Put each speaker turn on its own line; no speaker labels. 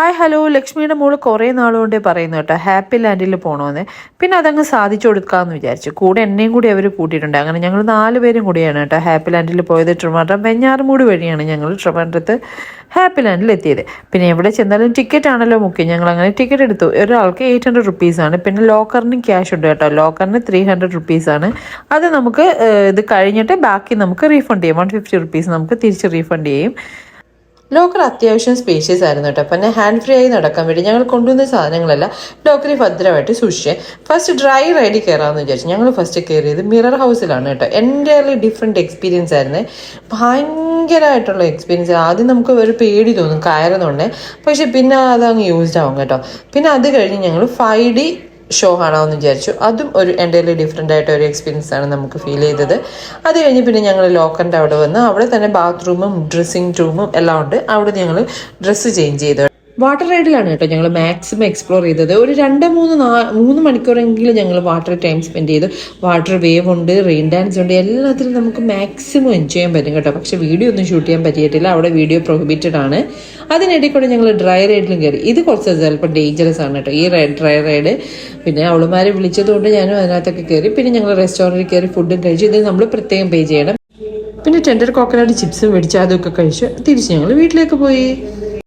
Hi hello ലക്ഷ്മിയുടെ മോൾ കുറേ നാളുകൊണ്ടേ പറയുന്നു കേട്ടോ. ഹാപ്പി ലാൻഡിൽ പോകണമെന്ന് പിന്നെ അതങ്ങ് സാധിച്ചു കൊടുക്കാമെന്ന് വിചാരിച്ചു. കൂടെ എന്നെയും കൂടി അവർ കൂട്ടിയിട്ടുണ്ട്. അങ്ങനെ ഞങ്ങൾ നാല് പേരും കൂടിയാണ് കേട്ടോ ഹാപ്പി ലാൻഡിൽ പോയത്. ട്രിവാൻഡ്രം വെഞ്ഞാറുമൂട് വഴിയാണ് ഞങ്ങൾ ട്രിവാൻഡ്രത്ത് ഹാപ്പി ലാൻഡിൽ എത്തിയത്. പിന്നെ എവിടെ ചെന്നാലും ടിക്കറ്റ് ആണല്ലോ മുഖ്യം. ഞങ്ങൾ അങ്ങനെ ടിക്കറ്റ് എടുത്തു. ഒരാൾക്ക് എയ്റ്റ് ഹൺഡ്രഡ് റുപ്പീസാണ് പിന്നെ ലോക്കറിന് ക്യാഷ് ഉണ്ട് കേട്ടോ. ലോക്കറിന് ത്രീ ഹൺഡ്രഡ് റുപ്പീസാണ് അത് നമുക്ക് ഇത് കഴിഞ്ഞിട്ട് ബാക്കി നമുക്ക് റീഫണ്ട് ചെയ്യും. വൺ ഫിഫ്റ്റി റുപ്പീസ് നമുക്ക് തിരിച്ച് റീഫണ്ട് ചെയ്യും. ലോക്കർ അത്യാവശ്യം സ്പേഷ്യസ് ആയിരുന്നു കേട്ടോ. പിന്നെ ഹാൻഡ് ഫ്രീ ആയി നടക്കാൻ വേണ്ടി ഞങ്ങൾ കൊണ്ടുവന്ന സാധനങ്ങളെല്ലാം ലോക്കറിൽ ഭദ്രമായിട്ട് സൂക്ഷിച്ചേ. ഫസ്റ്റ് ഡ്രൈ റൈഡിൽ കയറാമെന്ന് വിചാരിച്ചു. ഞങ്ങൾ ഫസ്റ്റ് കയറിയത് മിറർ ഹൗസിലാണ് കേട്ടോ. എന്റയർലി ഡിഫറെന്റ് എക്സ്പീരിയൻസ് ആയിരുന്നു. ഭയങ്കരമായിട്ടുള്ള എക്സ്പീരിയൻസ് ആദ്യം നമുക്ക് ഒരു പേടി തോന്നും കയറുന്നുണ്ടേ. പക്ഷെ പിന്നെ അതങ്ങ് യൂസ്ഡ് ആവും കേട്ടോ. പിന്നെ അത് കഴിഞ്ഞ് ഞങ്ങൾ ഫൈവ് ഡി ഷോ കാണാമെന്ന് വിചാരിച്ചു. അതും ഒരു എന്റെ ഡിഫറെന്റ് ആയിട്ട് ഒരു എക്സ്പീരിയൻസ് ആണ് നമുക്ക് ഫീൽ ചെയ്തത്. അത് കഴിഞ്ഞ് പിന്നെ ഞങ്ങൾ ലോക്കറിന്റെ അവിടെ വന്ന് അവിടെ തന്നെ ബാത്റൂമും ഡ്രസ്സിങ് റൂമും എല്ലാം ഉണ്ട്. അവിടെ ഞങ്ങൾ ഡ്രസ്സ് ചേഞ്ച് ചെയ്തു. വാട്ടർ റൈഡിലാണ് കേട്ടോ ഞങ്ങൾ മാക്സിമം എക്സ്പ്ലോർ ചെയ്തത്. ഒരു രണ്ട് മൂന്ന് മൂന്ന് മണിക്കൂറെങ്കിലും ഞങ്ങൾ വാട്ടർ ടൈം സ്പെൻഡ് ചെയ്തു. വാട്ടർ വേവ് ഉണ്ട് റെയിൻ ഡാൻസ് ഉണ്ട് എല്ലാത്തിലും നമുക്ക് മാക്സിമം എൻജോയ് ചെയ്യാൻ പറ്റും കേട്ടോ. പക്ഷെ വീഡിയോ ഒന്നും ഷൂട്ട് ചെയ്യാൻ പറ്റിയിട്ടില്ല. അവിടെ വീഡിയോ പ്രൊഹിബിറ്റഡ് ആണ്. അതിനിടയിൽ കൂടെ ഞങ്ങൾ ഡ്രൈ റൈഡിലും കയറി ഇത് കുറച്ച് ചിലപ്പോൾ ഡേഞ്ചറസ് ആണ് കേട്ടോ. ഈ റൈഡ് ഡ്രൈ റൈഡ് പിന്നെ അവളുമാരെ വിളിച്ചതുകൊണ്ട് ഞാനും അതിനകത്തൊക്കെ കയറി പിന്നെ ഞങ്ങൾ റെസ്റ്റോറന്റിൽ കയറി ഫുഡും കഴിച്ചു. ഇത് നമ്മൾ പ്രത്യേകം പേ ചെയ്യണം. പിന്നെ ടെൻഡർ കോക്കനട്ട് ചിപ്സും മേടിച്ച്. അതൊക്കെ കഴിച്ച്. തിരിച്ച് ഞങ്ങൾ വീട്ടിലേക്ക് പോയി.